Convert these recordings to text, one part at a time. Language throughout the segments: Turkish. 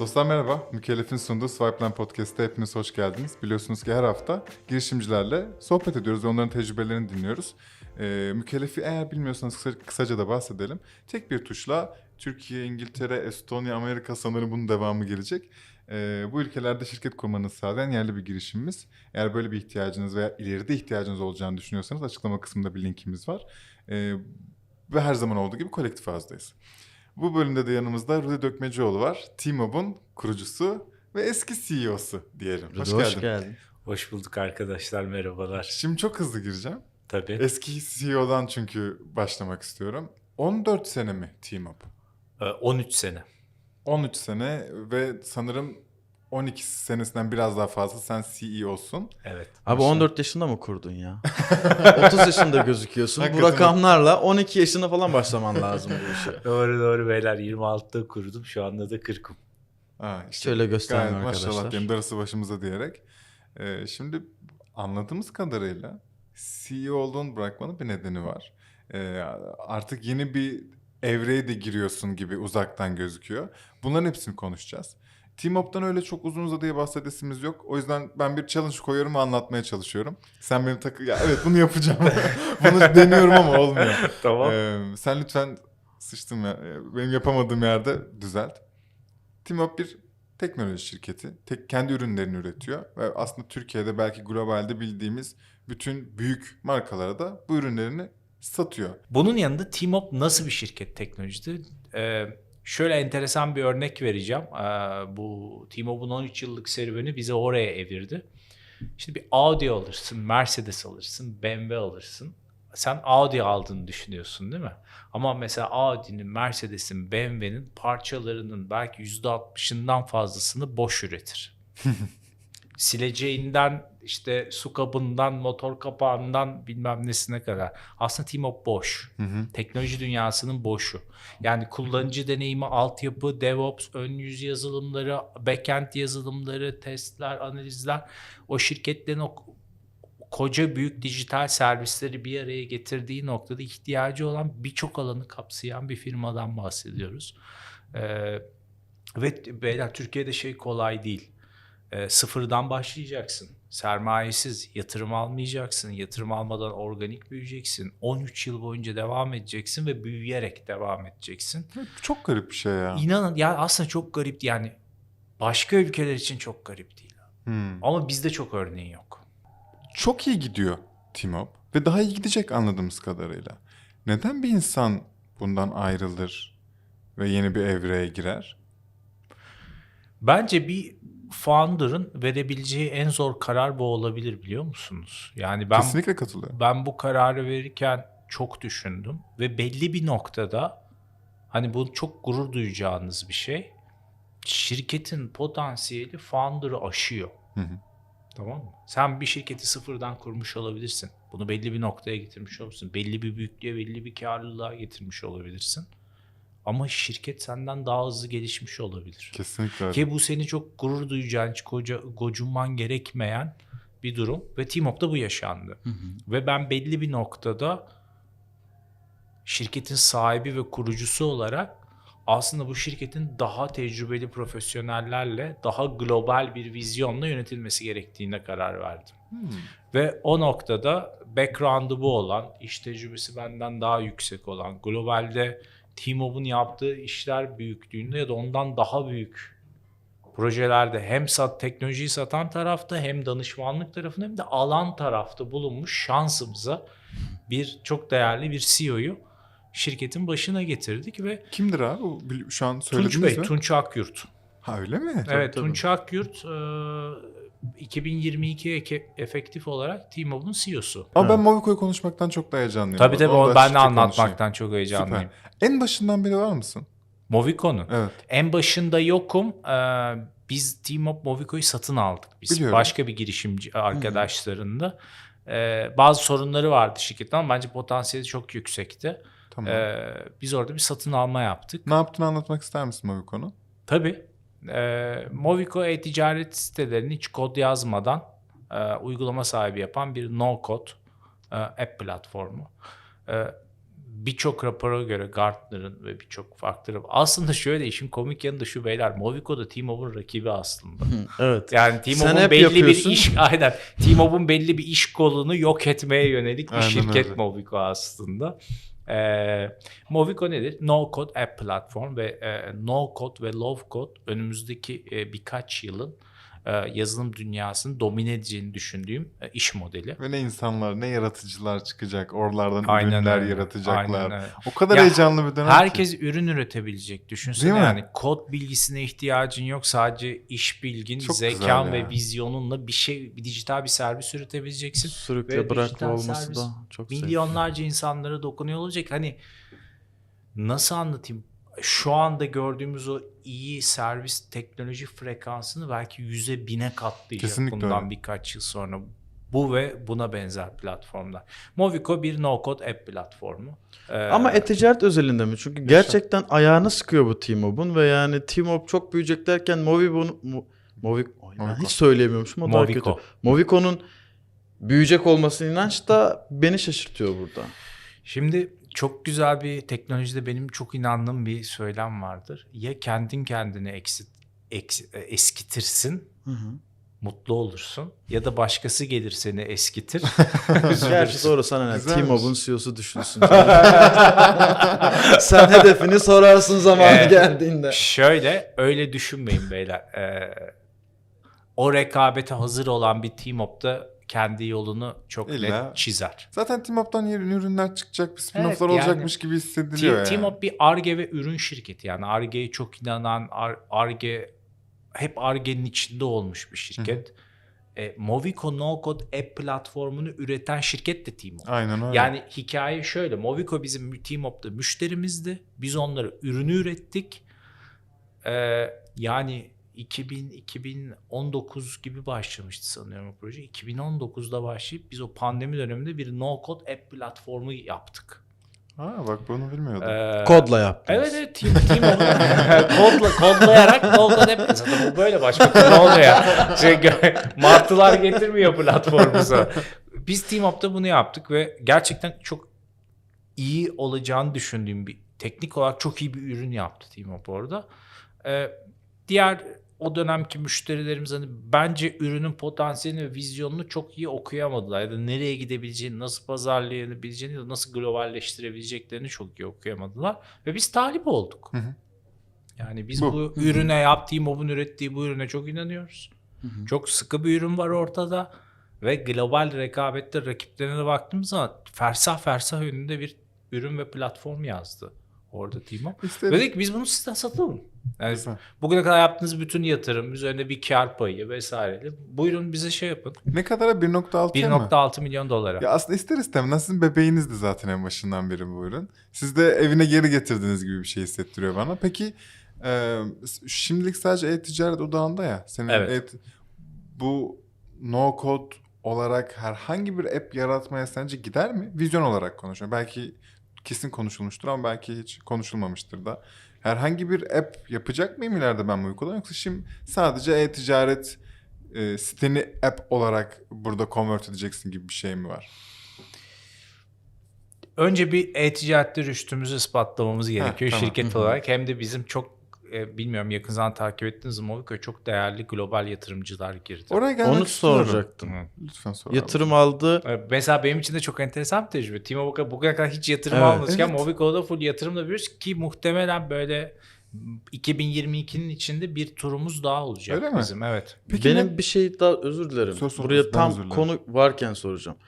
Dostlar merhaba. Mükellef'in sunduğu Swipeline Podcast'te hepiniz hoş geldiniz. Biliyorsunuz ki her hafta girişimcilerle sohbet ediyoruz ve onların tecrübelerini dinliyoruz. Ee, Mükellef'i eğer bilmiyorsanız kısa- kısaca da bahsedelim. Tek bir tuşla Türkiye, İngiltere, Estonya, Amerika sanırım bunun devamı gelecek. Ee, bu ülkelerde şirket kurmanızı sağlayan yerli bir girişimimiz. Eğer böyle bir ihtiyacınız veya ileride ihtiyacınız olacağını düşünüyorsanız açıklama kısmında bir linkimiz var. Ee, ve her zaman olduğu gibi kolektif ağızdayız. Bu bölümde de yanımızda Rudi Dökmecioğlu var. T-Mob'un kurucusu ve eski CEO'su diyelim. Hoş, Hoş, geldin. geldin. Hoş bulduk arkadaşlar, merhabalar. Şimdi çok hızlı gireceğim. Tabii. Eski CEO'dan çünkü başlamak istiyorum. 14 sene mi T-Mob? Ee, 13 sene. 13 sene ve sanırım 12 senesinden biraz daha fazla sen CEO'sun. Evet. Abi Maşallah. 14 yaşında mı kurdun ya? 30 yaşında gözüküyorsun. Bu Hakikaten. rakamlarla 12 yaşında falan başlaman lazım bu işe. Doğru doğru beyler 26'da kurdum şu anda da 40'ım. Ha, işte Şöyle göstereyim arkadaşlar. Maşallah diyeyim darısı başımıza diyerek. Ee, şimdi anladığımız kadarıyla CEO olduğunu bırakmanın bir nedeni var. Ee, artık yeni bir evreye de giriyorsun gibi uzaktan gözüküyor. Bunların hepsini konuşacağız. Team-Up'tan öyle çok uzun uzadıya bahsedesimiz yok. O yüzden ben bir challenge koyuyorum ve anlatmaya çalışıyorum. Sen benim takı... Ya evet bunu yapacağım. bunu deniyorum ama olmuyor. Tamam. Ee, sen lütfen sıçtım ya. e, Benim yapamadığım yerde düzelt. Timop bir teknoloji şirketi. Tek kendi ürünlerini üretiyor ve aslında Türkiye'de belki globalde bildiğimiz bütün büyük markalara da bu ürünlerini satıyor. Bunun yanında Teamop nasıl bir şirket teknolojide? Ee, şöyle enteresan bir örnek vereceğim. Ee, bu Teamop'un 13 yıllık serüveni bizi oraya evirdi. Şimdi bir Audi alırsın, Mercedes alırsın, BMW alırsın. Sen Audi aldığını düşünüyorsun değil mi? Ama mesela Audi'nin, Mercedes'in, BMW'nin parçalarının belki %60'ından fazlasını boş üretir. Sileceğinden işte su kabından, motor kapağından bilmem nesine kadar. Aslında Teamop boş. Hı hı. Teknoloji dünyasının boşu. Yani kullanıcı deneyimi, altyapı, DevOps, ön yüz yazılımları, backend yazılımları, testler, analizler o şirketlerin o koca büyük dijital servisleri bir araya getirdiği noktada ihtiyacı olan birçok alanı kapsayan bir firmadan bahsediyoruz. Ee, ve beyler Türkiye'de şey kolay değil. Ee, sıfırdan başlayacaksın. Sermayesiz yatırım almayacaksın. Yatırım almadan organik büyüyeceksin. 13 yıl boyunca devam edeceksin ve büyüyerek devam edeceksin. Çok garip bir şey ya. İnanın ya aslında çok garip yani başka ülkeler için çok garip değil. Hmm. Ama bizde çok örneği yok. Çok iyi gidiyor Timop ve daha iyi gidecek anladığımız kadarıyla. Neden bir insan bundan ayrılır ve yeni bir evreye girer? Bence bir founder'ın verebileceği en zor karar bu olabilir biliyor musunuz? Yani ben Kesinlikle katılıyorum. ben bu kararı verirken çok düşündüm ve belli bir noktada hani bu çok gurur duyacağınız bir şey. Şirketin potansiyeli founder'ı aşıyor. Hı hı. Tamam mı? Sen bir şirketi sıfırdan kurmuş olabilirsin. Bunu belli bir noktaya getirmiş olabilirsin. Belli bir büyüklüğe, belli bir karlılığa getirmiş olabilirsin. Ama şirket senden daha hızlı gelişmiş olabilir. Kesinlikle. Ki bu seni çok gurur duyacağın, hiç koca, gocunman gerekmeyen bir durum. Ve Teamop'ta bu yaşandı. Ve ben belli bir noktada şirketin sahibi ve kurucusu olarak aslında bu şirketin daha tecrübeli profesyonellerle daha global bir vizyonla yönetilmesi gerektiğine karar verdim. Hmm. Ve o noktada background'ı bu olan, iş tecrübesi benden daha yüksek olan, globalde T-Mobile'un yaptığı işler büyüklüğünde ya da ondan daha büyük projelerde hem sat teknolojiyi satan tarafta hem danışmanlık tarafında hem de alan tarafta bulunmuş şansımıza bir çok değerli bir CEO'yu şirketin başına getirdik ve Kimdir abi? O Şu an Tunç söylediniz Bey, mi? Tunç Akyurt. Ha öyle mi? Evet, tabii. Tunç Akyurt e, 2022 eke- efektif olarak T-Mobile'un CEO'su. Ama ben Movico'yu konuşmaktan çok da heyecanlıyım. Tabii tabii Onu ben de anlatmaktan çok heyecanlıyım. Süper. En başından beri var mısın? Movico'nun. Evet. En başında yokum. Ee, biz Team Movico'yu satın aldık. Biz Biliyorum. başka bir girişimci arkadaşlarında. Ee, bazı sorunları vardı şirketin ama bence potansiyeli çok yüksekti. Tamam. Ee, biz orada bir satın alma yaptık. Ne yaptığını anlatmak ister misin Movico'nun? Tabii. Ee, Movico e-ticaret sitelerini hiç kod yazmadan e, uygulama sahibi yapan bir no code e, app platformu. E, birçok rapora göre Gartner'ın ve birçok farklı aslında şöyle işin komik yanı da şu beyler Movico da T-Mobile'ın rakibi aslında. Evet. Yani T-Mobile'ın belli yapıyorsun. bir iş aynen T-Mobile'ın belli bir iş kolunu yok etmeye yönelik bir Aynen şirket öyle. Movico aslında. Ee, Movico nedir? No Code App Platform ve e, No Code ve Low Code önümüzdeki e, birkaç yılın e, yazılım dünyasını domine edeceğini düşündüğüm e, iş modeli. Ve ne insanlar, ne yaratıcılar çıkacak. Oralardan Aynen ürünler öyle. yaratacaklar. Aynen öyle. O kadar Ya, heyecanlı bir dönem ki. Herkes ürün üretebilecek. Düşünsene Değil mi? yani kod bilgisine ihtiyacın yok. Sadece iş bilgin, Çok zekan ve vizyonunla bir şey, bir dijital bir servis üretebileceksin. Sürükle Ve bırakma olması servis da çok milyonlarca insanlara dokunuyor olacak. Hani nasıl anlatayım? Şu anda gördüğümüz o iyi servis teknoloji frekansını belki yüze bine katlayacak Kesinlikle bundan öyle. birkaç yıl sonra. Bu ve buna benzer platformlar. Movico bir no-code app platformu. Ee, Ama e-ticaret özelinde mi? Çünkü gerçekten ayağını sıkıyor bu T-Mobile'un ve yani T-Mob çok büyüyecek derken Movico'nun Mo- Movi Ay, ben Movico. hiç söyleyemiyormuşum o Movico. kötü. Movico'nun büyüyecek olması inanç da beni şaşırtıyor burada. Şimdi çok güzel bir teknolojide benim çok inandığım bir söylem vardır. Ya kendin kendini eksit, eks- e, eskitirsin, mutlu olursun. Ya da başkası gelir seni eskitir. Gerçi doğru sana ne? T-Mobile'un CEO'su düşünsün. Sen hedefini sorarsın zamanı Evet. geldiğinde. Şöyle öyle düşünmeyin beyler. Ee, o rekabete hazır olan bir team da kendi yolunu çok İlla. net çizer. Zaten Team yeni ürünler çıkacak, bir spin-off'lar Evet, yani olacakmış gibi hissediliyor yani. Team Up bir ARGE ve ürün şirketi yani ARGE'ye çok inanan, Ar- ARGE hep ARGE'nin içinde olmuş bir şirket. E, Movico No Code App platformunu üreten şirket de Team Up. Aynen öyle. Yani hikaye şöyle. Movico bizim Team Up'ta müşterimizdi. Biz onlara ürünü ürettik. Ee, yani 2000 2019 gibi başlamıştı sanıyorum o proje. 2019'da başlayıp biz o pandemi döneminde bir no code app platformu yaptık. Ha, bak bunu bilmiyordum. Ee, Kodla yaptınız. Evet evet team, team kodla, kodlayarak no code app. Zaten bu böyle başka türlü olmuyor ya. Şey, martılar getirmiyor platformuza. Biz Team Up'ta bunu yaptık ve gerçekten çok iyi olacağını düşündüğüm bir teknik olarak çok iyi bir ürün yaptı Team Up orada. Ee, diğer o dönemki müşterilerimiz hani bence ürünün potansiyelini ve vizyonunu çok iyi okuyamadılar. Ya da nereye gidebileceğini, nasıl pazarlayabileceğini ya da nasıl globalleştirebileceklerini çok iyi okuyamadılar. Ve biz talip olduk. Hı hı. Yani biz Bu. bu, ürüne yaptığı, Mob'un ürettiği bu ürüne çok inanıyoruz. Çok sıkı bir ürün var ortada. Ve global rekabette rakiplerine de baktığımız zaman fersah fersah önünde bir ürün ve platform yazdı. Orada Timo. İşte Dedik biz bunu size satalım. Yani Güzel. bugüne kadar yaptığınız bütün yatırım, üzerine bir kar payı vesaire. Buyurun bize şey yapın. ne kadara 1.6 mı? 1.6 milyon dolara. Ya aslında ister istemez sizin bebeğinizdi zaten en başından beri bu ürün. Siz de evine geri getirdiğiniz gibi bir şey hissettiriyor bana. Peki e, şimdilik sadece e-ticaret odağında ya. Senin Evet. e- bu no code olarak herhangi bir app yaratmaya sence gider mi? Vizyon olarak konuşuyorum. Belki kesin konuşulmuştur ama belki hiç konuşulmamıştır da. Herhangi bir app yapacak mıyım ileride ben bu uygulamayı yoksa şimdi sadece e-ticaret e, siteni app olarak burada convert edeceksin gibi bir şey mi var? Önce bir e-ticarette rüştümüzü ispatlamamız gerekiyor tamam. şirket olarak. Hem de bizim çok e, bilmiyorum yakından takip ettiniz mi Movico'ya çok değerli global yatırımcılar girdi. Oraya gelmek Onu istiyorum. soracaktım. Hı. Lütfen sor. abi. Yatırım aldı. E, Mesela benim için de çok enteresan bir tecrübe. Timo Boka bugüne kadar hiç yatırım Evet. almamışken Evet. Movico'da full yatırımla biliyoruz ki muhtemelen böyle 2022'nin içinde bir turumuz daha olacak Öyle mi? bizim. Evet. Peki Benim ne- bir şey daha özür dilerim. Sor, sor, Buraya tam özür dilerim. konu varken soracağım.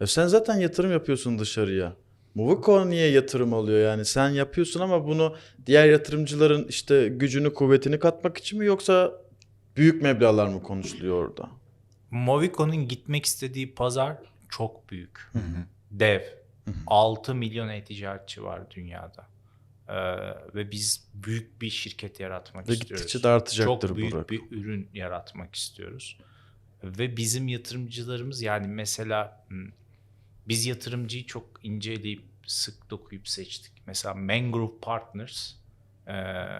Ya sen zaten yatırım yapıyorsun dışarıya. Movico niye yatırım alıyor yani? Sen yapıyorsun ama bunu diğer yatırımcıların işte gücünü, kuvvetini katmak için mi yoksa büyük meblağlar mı konuşuluyor orada? Movico'nun gitmek istediği pazar çok büyük. Dev. 6 milyon e-ticaretçi var dünyada. Ee, ve biz büyük bir şirket yaratmak Ve istiyoruz. gittikçe de artacaktır Çok büyük rakam. bir ürün yaratmak istiyoruz. Ve bizim yatırımcılarımız yani mesela hmm, biz yatırımcıyı çok inceleyip sık dokuyup seçtik. Mesela Mangrove Partners e,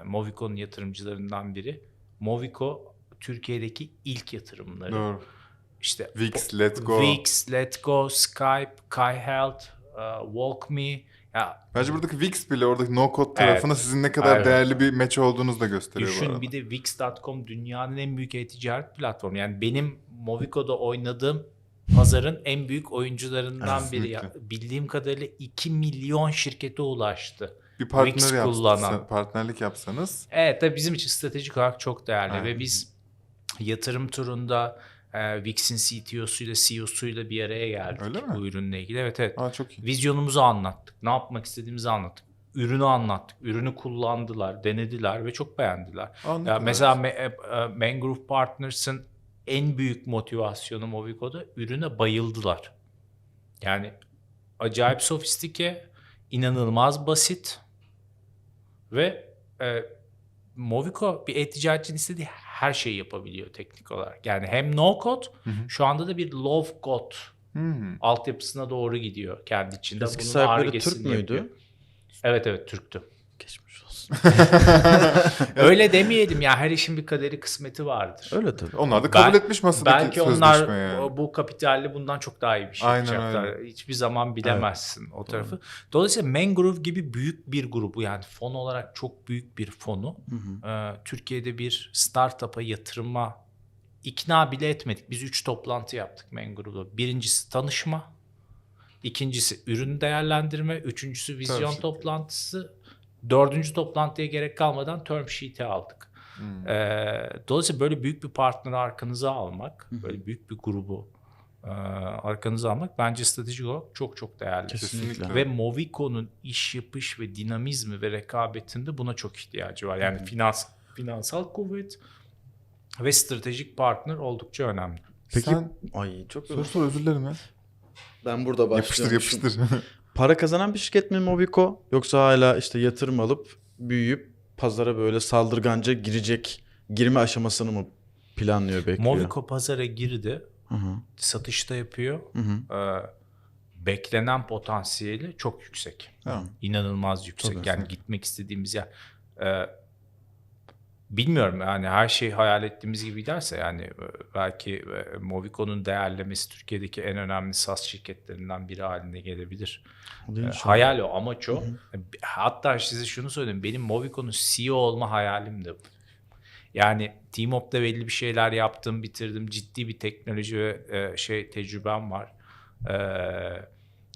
Movico'nun yatırımcılarından biri. Movico Türkiye'deki ilk yatırımları. Doğru. işte Wix, Let's Go. Wix, Let's Go, Skype, Kai Health, uh, WalkMe. Ya Bence buradaki Wix bile oradaki no code tarafında sizin ne kadar Evet. değerli bir match olduğunuzu da gösteriyor bu Düşün arada. bir de Wix.com dünyanın en büyük e-ticaret platformu. Yani benim Movico'da oynadığım pazarın en büyük oyuncularından biri. Ya, bildiğim kadarıyla 2 milyon şirkete ulaştı. Bir partner Wix yapsanız, kullanan. partnerlik yapsanız Evet tabii bizim için stratejik olarak çok değerli Aynen. ve biz yatırım turunda e, Wix'in CTO'suyla CEO'suyla bir araya geldik Öyle mi? bu ürünle ilgili. Evet evet. Aa çok iyi. Vizyonumuzu anlattık. Ne yapmak istediğimizi anlattık. Ürünü anlattık. Ürünü kullandılar, denediler ve çok beğendiler. Ne Ya mesela güzel. Me- e, e, Mangrove Partners'ın en büyük motivasyonu Movico'da ürüne bayıldılar. Yani acayip sofistike, inanılmaz basit ve e, Movico bir e-ticaretçinin istediği her şeyi yapabiliyor teknik olarak. Yani hem no code, Hı hı. şu anda da bir low code Hmm. altyapısına doğru gidiyor kendi içinde. Eski Bunun sahipleri Türk müydü? yapıyor. Evet evet Türktü. Geçmiş olsun. Öyle demeyelim ya her işin bir kaderi kısmeti vardır. Öyle tabii. Onlar da kabul Ben- etmiş masadaki Belki onlar yani. bu kapitalle bundan çok daha iyi bir şey Aynen, yapacaklar. aynen. Hiçbir zaman bilemezsin o tarafı. Dolayısıyla Mangrove gibi büyük bir grubu yani fon olarak çok büyük bir fonu Hı hı. e, Türkiye'de bir startup'a yatırıma ikna bile etmedik. Biz üç toplantı yaptık Mangrove'da. Birincisi tanışma, ikincisi ürün değerlendirme, üçüncüsü vizyon sheet. toplantısı, dördüncü toplantıya gerek kalmadan term sheet'i aldık. Hmm. Ee, dolayısıyla böyle büyük bir partneri arkanıza almak, böyle büyük bir grubu e, arkanıza almak bence stratejik olarak çok çok değerli. Kesinlikle. Ve Movico'nun iş yapış ve dinamizmi ve rekabetinde buna çok ihtiyacı var. Yani finans finansal kuvvet ve stratejik partner oldukça önemli. Peki Sen ay çok sor sor özür dilerim ya. Ben burada Yapıştır başlıyorum. yapıştır. Para kazanan bir şirket mi Movico yoksa hala işte yatırım alıp büyüyüp pazara böyle saldırganca girecek girme aşamasını mı planlıyor bekliyor? Movico pazara girdi, Hı hı. satışta yapıyor. Hı hı. Ee, beklenen potansiyeli çok yüksek. Tamam. İnanılmaz yüksek. Tabii. yani gitmek istediğimiz yer. Ee, bilmiyorum yani her şey hayal ettiğimiz gibi giderse yani e, belki e, Movico'nun değerlemesi Türkiye'deki en önemli SaaS şirketlerinden biri haline gelebilir. Ee, inşallah. hayal o amaç o. Hatta size şunu söyleyeyim benim Movico'nun CEO olma hayalim de bu. Yani Teamop'ta belli bir şeyler yaptım, bitirdim. Ciddi bir teknoloji ve e, şey tecrübem var. Ee,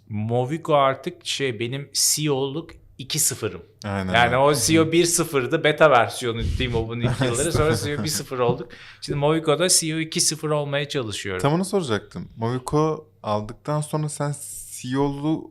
Movico artık şey benim CEO'luk 2.0'ım. Aynen. Yani o CEO 1.0'dı beta versiyonu Teamop'un ilk yılları. Sonra CEO 1.0 olduk. Şimdi Movico'da CEO 2.0 olmaya çalışıyorum. Tam onu soracaktım. Movico aldıktan sonra sen CEO'lu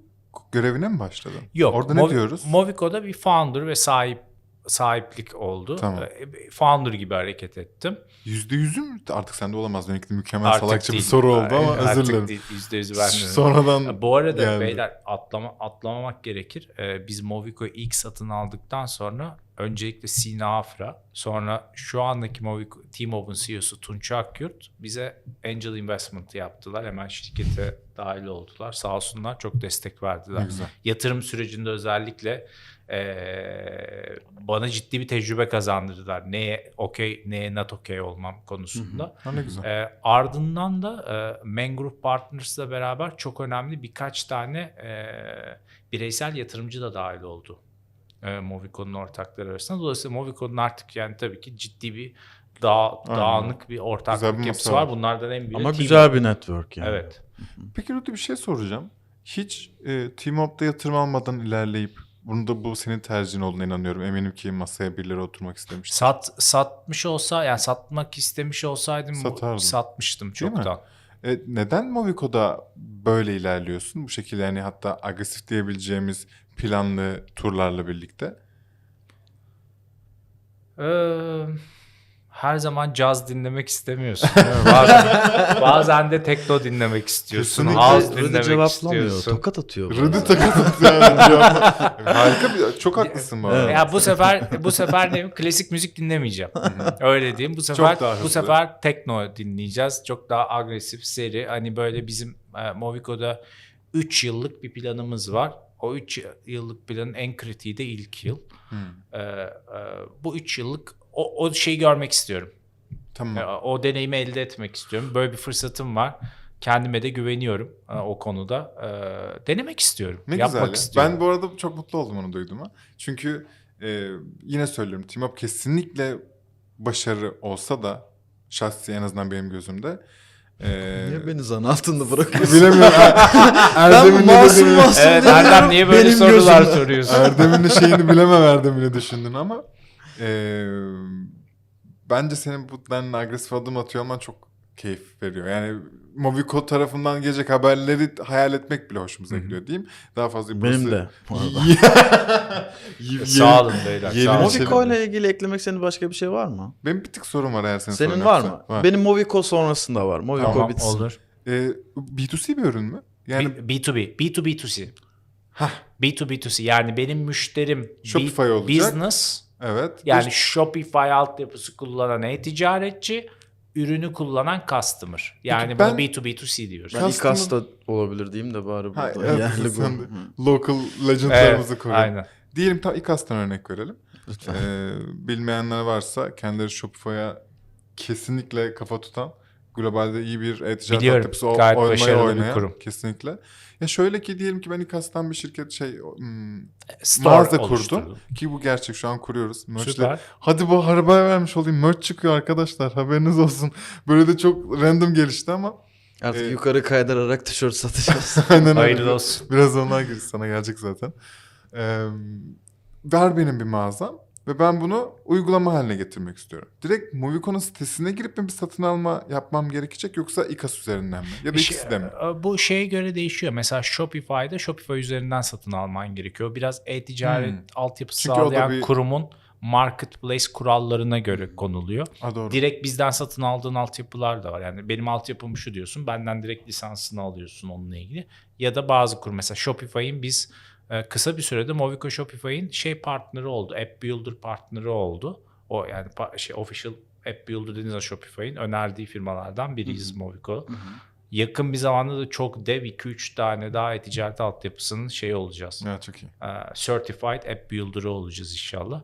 görevine mi başladın? Yok. Orada ne Movi- diyoruz? Movico'da bir founder ve sahip sahiplik oldu. Tamam. Ee, Founder gibi hareket ettim. Yüzde yüzü mü? Artık sende olamaz. De mükemmel Artık salakça bir soru oldu ama Artık özür dilerim. Yüzde yüzü vermiyorum. Sonradan Bu arada geldi. beyler atlama, atlamamak gerekir. Ee, biz Movico'yu ilk satın aldıktan sonra öncelikle Sina Afra, sonra şu andaki Movico, T-Mobile'ın CEO'su Tunç Akyurt bize angel investment yaptılar. Hemen şirkete dahil oldular. Sağ olsunlar çok destek verdiler. Güzel. Yatırım sürecinde özellikle ee, bana ciddi bir tecrübe kazandırdılar. Neye okey, neye not okey olmam konusunda. Ha, ne güzel. E, ardından da e, Mangrove Partners'la beraber çok önemli birkaç tane e, bireysel yatırımcı da dahil oldu. E, Movico'nun ortakları arasında. Dolayısıyla Movico'nun artık yani tabii ki ciddi bir dağ, dağınık bir ortaklık bir yapısı var. var. Bunlardan en büyüğü Ama Team. güzel bir network yani. Evet. Peki Rudy bir şey soracağım. Hiç e, Teamop'ta yatırım almadan ilerleyip bunu da bu senin tercihin olduğuna inanıyorum. Eminim ki masaya birileri oturmak istemiş. Sat satmış olsa yani satmak istemiş olsaydım Satardın. satmıştım çoktan. E, neden Movico'da böyle ilerliyorsun? Bu şekilde yani hatta agresif diyebileceğimiz planlı turlarla birlikte. Ee, her zaman caz dinlemek istemiyorsun. bazen, bazen de tekno dinlemek istiyorsun. Kesinlikle. House dinlemek cevaplamıyor. istiyorsun. Tokat atıyor. Rudy bazen. takat atıyor Harika bir, çok haklısın bu arada. Ya bu sefer bu sefer ne klasik müzik dinlemeyeceğim. Öyle diyeyim. Bu sefer bu sefer tekno dinleyeceğiz. Çok daha agresif seri. Hani böyle bizim e, Movico'da 3 yıllık bir planımız var. O 3 yıllık planın en kritiği de ilk yıl. Hmm. Ee, e, bu 3 yıllık o, o şeyi görmek istiyorum. Tamam. O deneyimi elde etmek istiyorum. Böyle bir fırsatım var. Kendime de güveniyorum e, o konuda. E, Denemek istiyorum. Ne yapmak güzel. ya. istiyorum. Ben bu arada çok mutlu oldum onu duyduğuma. Çünkü e, yine söylüyorum Team Up kesinlikle başarı olsa da şahsi en azından benim gözümde. E, Niye beni zan altında bırakıyorsun? bilemiyorum. Er- Erdem'in ben ne masum dediğini- masum Evet Erdem niye böyle benim sorular gözümde. soruyorsun? Erdem'in de şeyini bilemem Erdem'in düşündün ama e, bence senin bu denli agresif adım atıyor olman çok keyif veriyor. Yani Movico tarafından gelecek haberleri hayal etmek bile hoşumuza gidiyor diyeyim. Daha fazla Benim de. bu arada. Ye- Sağ olun beyler. Yeni Sağ olun. bir şey- Movico ile ilgili eklemek senin başka bir şey var mı? Benim bir tık sorum var eğer senin, Senin sorun var yoksa. mı? Benim Movico sonrasında var. Movico Tamam bitsin. olur. Ee, B2C bir ürün mü? Yani B- B2B. B2B2C. Hah. B2B2C yani benim müşterim Shopify B- olacak. business evet. yani Bir- Shopify altyapısı kullanan e-ticaretçi, ürünü kullanan customer. Yani ben- buna B2B2C diyoruz. Ben Customer- İKAS da olabilir diyeyim de bari Ha, burada. evet, yerli sen de. Local legendlarımızı Evet, aynen. Diyelim tam İKAS'tan örnek verelim. Lütfen. Ee, bilmeyenler varsa kendileri Shopify'a kesinlikle kafa tutan globalde iyi bir e-ticaret altyapısı o- gayet olmayı başarılı bir kurum. kesinlikle. Ya şöyle ki diyelim ki ben İKAS'tan bir şirket şey hmm, Store mağaza oluşturdum. kurdum ki bu gerçek şu an kuruyoruz. Merch'le Süper. Hadi bu haber vermiş olayım. Merch çıkıyor arkadaşlar. Haberiniz olsun. Böyle de çok random gelişti ama. Artık Ee, yukarı kaydırarak tişört satacağız. Aynen öyle. Hayırlı olsun. Biraz onlar gir sana gelecek zaten. Ee, ver benim bir mağazam ve ben bunu uygulama haline getirmek istiyorum. Direkt Movico'nun sitesine girip mi bir satın alma yapmam gerekecek yoksa İKAS üzerinden mi? Ya da ikisi de mi? e, Bu şeye göre değişiyor. Mesela Shopify'da Shopify üzerinden satın alman gerekiyor. Biraz e-ticaret Hmm. altyapısı Çünkü sağlayan bir- kurumun marketplace kurallarına göre konuluyor. Ha doğru. Direkt bizden satın aldığın altyapılar da var. Yani benim altyapım şu diyorsun. Benden direkt lisansını alıyorsun onunla ilgili. Ya da bazı kurum mesela Shopify'in biz kısa bir sürede Movico Shopify'in şey partneri oldu. App Builder partneri oldu. O yani şey official App Builder dediğiniz Shopify'in önerdiği firmalardan biriyiz Movico. Yakın bir zamanda da çok dev 2-3 tane daha e-ticaret altyapısının şey olacağız. Ya çok iyi. E, Certified App Builder'ı olacağız inşallah.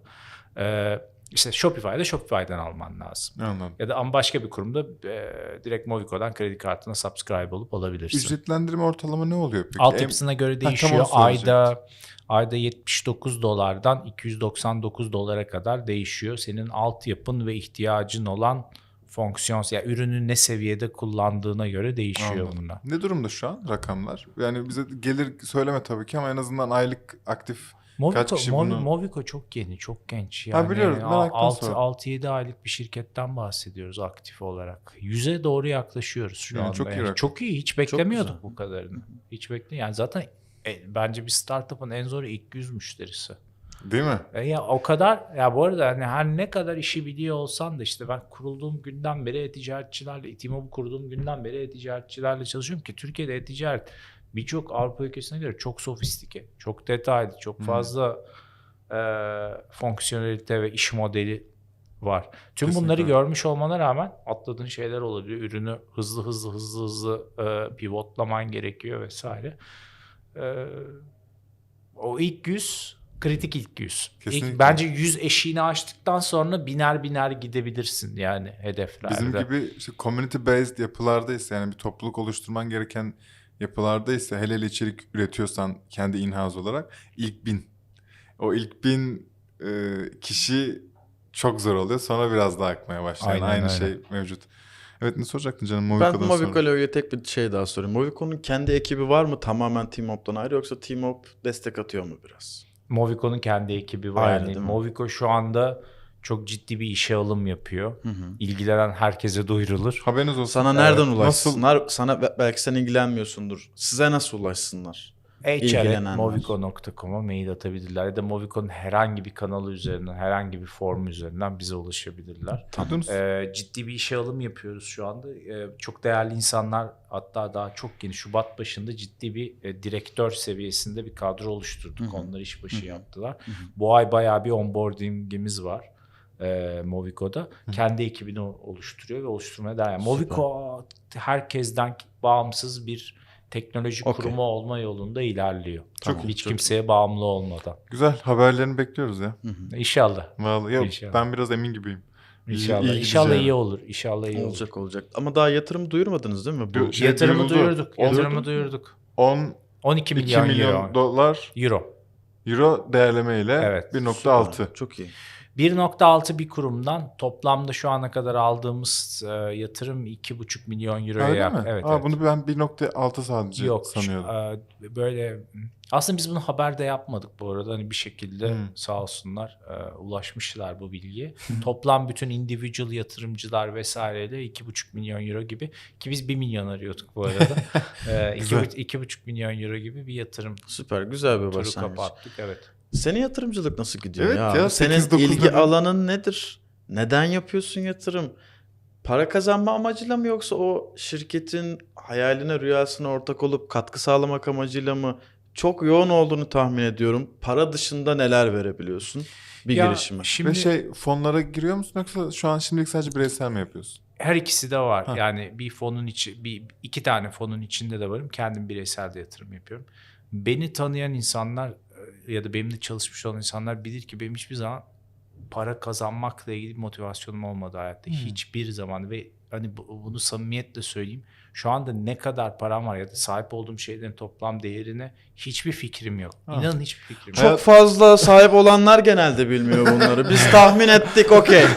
E, işte Shopify'da Shopify'den alman lazım. Anladım. Ya da başka bir kurumda e, direkt Movico'dan kredi kartına subscribe olup alabilirsin. Ücretlendirme ortalama ne oluyor peki? Altyapısına göre değişiyor. onu ayda ayda 79 dolardan 299 dolara kadar değişiyor. Senin altyapın ve ihtiyacın olan fonksiyon, yani ürünü ne seviyede kullandığına göre değişiyor Anladım. bunlar. Ne durumda şu an rakamlar? Yani bize gelir söyleme tabii ki ama en azından aylık aktif Movico, kişi Movi- bunu- Movico çok yeni, çok genç. Ha, Yani meraktan sordum. 6-7 aylık bir şirketten bahsediyoruz aktif olarak. Yüze doğru yaklaşıyoruz şu Yani anda. çok iyi yani. çok iyi, hiç beklemiyorduk bu kadarını. Hiç bekle yani zaten e, bence bir startup'ın en zoru ilk 100 müşterisi. değil mi? E ya o kadar ya bu arada hani her ne kadar işi biliyor olsan da işte ben kurulduğum günden beri e-ticaretçilerle, Timob'u kurduğum günden beri e-ticaretçilerle çalışıyorum ki Türkiye'de e-ticaret birçok Avrupa ülkesine göre çok sofistike, çok detaylı, çok fazla e, fonksiyonelite ve iş modeli var. Tüm Kesinlikle. bunları görmüş olmana rağmen atladığın şeyler olabiliyor. Ürünü hızlı hızlı hızlı hızlı e, pivotlaman gerekiyor vesaire. E, o ilk yüz kritik ilk yüz. İlk- bence yüz eşiğini aştıktan sonra biner biner gidebilirsin yani hedeflerde. Bizim gibi işte community based yapılardaysa yani bir topluluk oluşturman gereken yapılardaysa hele hele içerik üretiyorsan kendi in-house olarak ilk bin. O ilk bin e, kişi çok zor oluyor. Sonra biraz daha akmaya başlıyor. Yani Aynen aynı öyle. şey mevcut. Evet ne soracaktın canım Ben Movico'dan sonra? Movico ile ilgili tek bir şey daha sorayım. Movico'nun kendi ekibi var mı tamamen Team Up'tan ayrı yoksa Team Up destek atıyor mu biraz? Movico'nun kendi ekibi var. Ayrı, yani? Movico şu anda çok ciddi bir işe alım yapıyor. Hı hı. İlgilenen herkese duyurulur. Haberiniz olsun. Sana nereden Evet. ulaşsınlar? Sana be- belki sen ilgilenmiyorsundur. Size nasıl ulaşsınlar? Hr.movico.com'a mail atabilirler ya da Movico'nun herhangi bir kanalı üzerinden, herhangi bir form üzerinden bize ulaşabilirler. Duydunuz. Ee, ciddi bir işe alım yapıyoruz şu anda. Ee, çok değerli insanlar hatta daha çok yeni Şubat başında ciddi bir e, direktör seviyesinde bir kadro oluşturduk. Hı hı. Onlar iş başı Hı hı. yaptılar. hı. Bu ay bayağı bir onboardingimiz var. E, Movico'da. Kendi ekibini oluşturuyor ve oluşturmaya devam. ediyor. Movico herkesten bağımsız bir teknoloji Okey. kurumu olma yolunda ilerliyor. Çok iyi, Hiç çok kimseye bağımlı olmadan. Güzel haberlerini bekliyoruz ya. Hı hı. İnşallah. Vallahi yok, İnşallah. ben biraz emin gibiyim. İnşallah. iyi İnşallah gideceğim. iyi olur. İnşallah iyi olur. Olacak olacak. Ama daha yatırım duyurmadınız değil mi? Bu şey Yatırımı duyuruldu. duyurduk. Yatırımı duyurduk. 10 12 2 milyon, milyon, euro. dolar euro. euro değerleme ile Evet. 1.6. Çok iyi. 1.6 bir kurumdan toplamda şu ana kadar aldığımız e, yatırım 2,5 milyon euroya Öyle yak- mi? Evet, Aa, evet. Bunu ben 1.6 sadece Yok sanıyordum. e, böyle aslında biz bunu haberde yapmadık bu arada hani bir şekilde Hmm. sağ olsunlar e, ulaşmışlar bu bilgiye. Toplam bütün individual yatırımcılar vesaireyle 2,5 milyon euro gibi ki biz 1 milyon arıyorduk bu arada. e, Güzel. 2,5 2,5 milyon euro gibi bir yatırım Süper güzel bir başlangıç. kapattık evet. Senin yatırımcılık nasıl gidiyor Evet ya? ya, Senin 8-9 ilgi dedin. alanın nedir? Neden yapıyorsun yatırım? Para kazanma amacıyla mı yoksa o şirketin hayaline, rüyasına ortak olup katkı sağlamak amacıyla mı? Çok yoğun olduğunu tahmin ediyorum. Para dışında neler verebiliyorsun bir Ya girişime? Şimdi Ve şey fonlara giriyor musun yoksa şu an şimdilik sadece bireysel mi yapıyorsun? her ikisi de var. Ha. Yani bir fonun içi bir iki tane fonun içinde de varım. Kendim bireysel de yatırım yapıyorum. Beni tanıyan insanlar ya da benimle çalışmış olan insanlar bilir ki benim hiçbir zaman para kazanmakla ilgili bir motivasyonum olmadı hayatta. Hiçbir zaman ve hani bu- bunu samimiyetle söyleyeyim. Şu anda ne kadar param var ya da sahip olduğum şeylerin toplam değerine hiçbir fikrim yok. Ha. İnanın hiçbir fikrim yok. Çok fazla sahip olanlar genelde bilmiyor bunları. Biz tahmin ettik okey.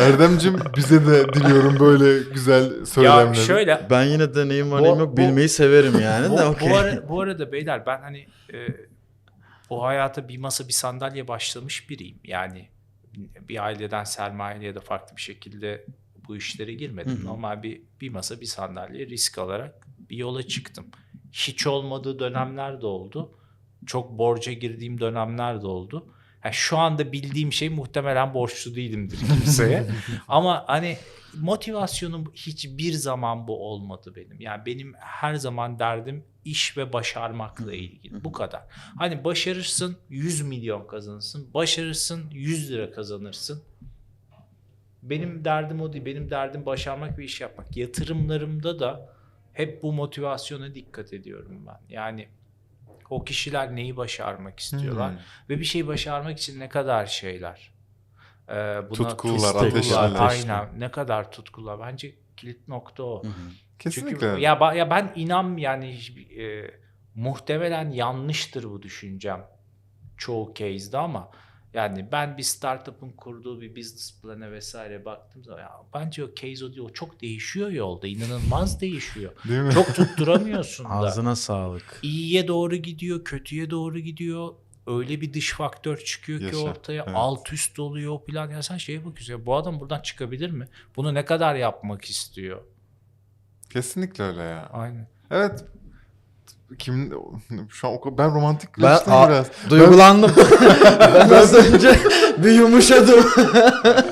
Erdemcim bize de diliyorum böyle güzel Ya söylemleri. şöyle Ben yine deneyim var Bu- yok bu- bilmeyi severim yani bu, de bu, okey. ara- bu arada beyler ben hani e, o hayata bir masa bir sandalye başlamış biriyim. Yani bir aileden sermaye ya da farklı bir şekilde bu işlere girmedim. Hı hı. Normal bir bir masa bir sandalye risk alarak bir yola çıktım. Hiç olmadığı dönemler de oldu. Çok borca girdiğim dönemler de oldu. Yani şu anda bildiğim şey muhtemelen borçlu değilimdir kimseye. Ama hani motivasyonum hiçbir zaman bu olmadı benim. Yani benim her zaman derdim iş ve başarmakla ilgili. Bu kadar. Hani başarırsın 100 milyon kazanırsın. Başarırsın 100 lira kazanırsın. Benim derdim o değil. Benim derdim başarmak ve iş yapmak. Yatırımlarımda da hep bu motivasyona dikkat ediyorum ben. Yani o kişiler neyi başarmak istiyorlar Hmm. ve bir şey başarmak için ne kadar şeyler. Ee, buna Tutkular, ateşli. Aynen. Ne kadar tutkular. Bence kilit nokta o. Hı hı. Kesinlikle. Çünkü ya, ya ben inan yani e, muhtemelen yanlıştır bu düşüncem çoğu case'de ama yani ben bir startup'ın kurduğu bir business plan'e vesaire baktığım zaman ya bence o case o. O çok değişiyor yolda. inanılmaz değişiyor. Değil mi? Çok tutturamıyorsun da. Ağzına sağlık. İyiye doğru gidiyor, kötüye doğru gidiyor. Öyle bir dış faktör çıkıyor ki Yaşa, ortaya evet. alt üst oluyor o plan. Ya sen şeye bakıyorsun ya bu adam buradan çıkabilir mi? Bunu ne kadar yapmak istiyor? Kesinlikle öyle ya. Aynen. Evet. Kim şu an o ben romantik Ben a- biraz. duygulandım. ben az önce bir yumuşadım.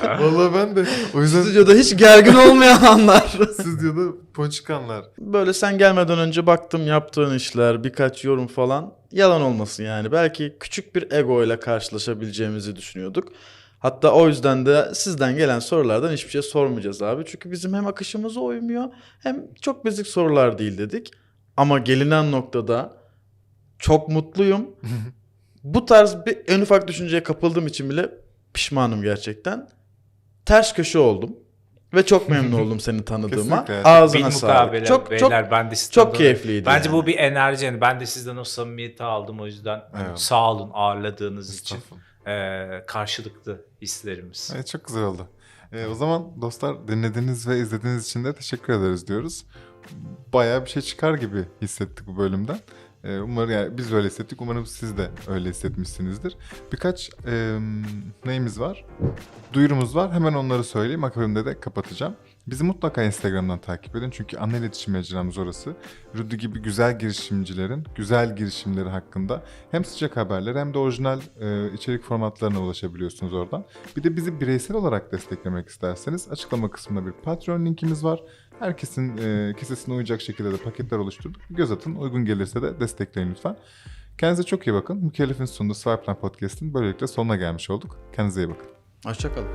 Vallahi ben de. O yüzden Stüdyoda hiç gergin olmayan anlar. stüdyoda ponçikanlar. Böyle sen gelmeden önce baktım yaptığın işler, birkaç yorum falan. Yalan olmasın yani. Belki küçük bir ego ile karşılaşabileceğimizi düşünüyorduk. Hatta o yüzden de sizden gelen sorulardan hiçbir şey sormayacağız abi. Çünkü bizim hem akışımıza uymuyor hem çok basic sorular değil dedik. Ama gelinen noktada çok mutluyum. Bu tarz bir en ufak düşünceye kapıldığım için bile pişmanım gerçekten. Ters köşe oldum. Ve çok memnun oldum seni tanıdığıma. Kesinlikle. Ağzına Bil sağlık. mukabele Çok beyler çok ben de sizden çok de- keyifliydi. Bence yani. bu bir enerji. Yani ben de sizden o samimiyeti aldım o yüzden Evet. sağ olun ağırladığınız için. Estağfurullah. Ee, karşılıklı hislerimiz. Evet, çok güzel oldu. Ee, o zaman dostlar dinlediğiniz ve izlediğiniz için de teşekkür ederiz diyoruz. Bayağı bir şey çıkar gibi hissettik bu bölümden. Ee, umarım yani biz öyle hissettik. Umarım siz de öyle hissetmişsinizdir. Birkaç e, neyimiz var? Duyurumuz var. Hemen onları söyleyeyim. Akabinde de kapatacağım. Bizi mutlaka Instagram'dan takip edin. Çünkü ana iletişim mecramız orası. Rudy gibi güzel girişimcilerin güzel girişimleri hakkında hem sıcak haberler hem de orijinal e, içerik formatlarına ulaşabiliyorsunuz oradan. Bir de bizi bireysel olarak desteklemek isterseniz açıklama kısmında bir Patreon linkimiz var. Herkesin e, kesesine uyacak şekilde de paketler oluşturduk. Göz atın. Uygun gelirse de destekleyin lütfen. Kendinize çok iyi bakın. Mükellef'in sunduğu Swipeline Podcast'in böylelikle sonuna gelmiş olduk. Kendinize iyi bakın. Hoşçakalın.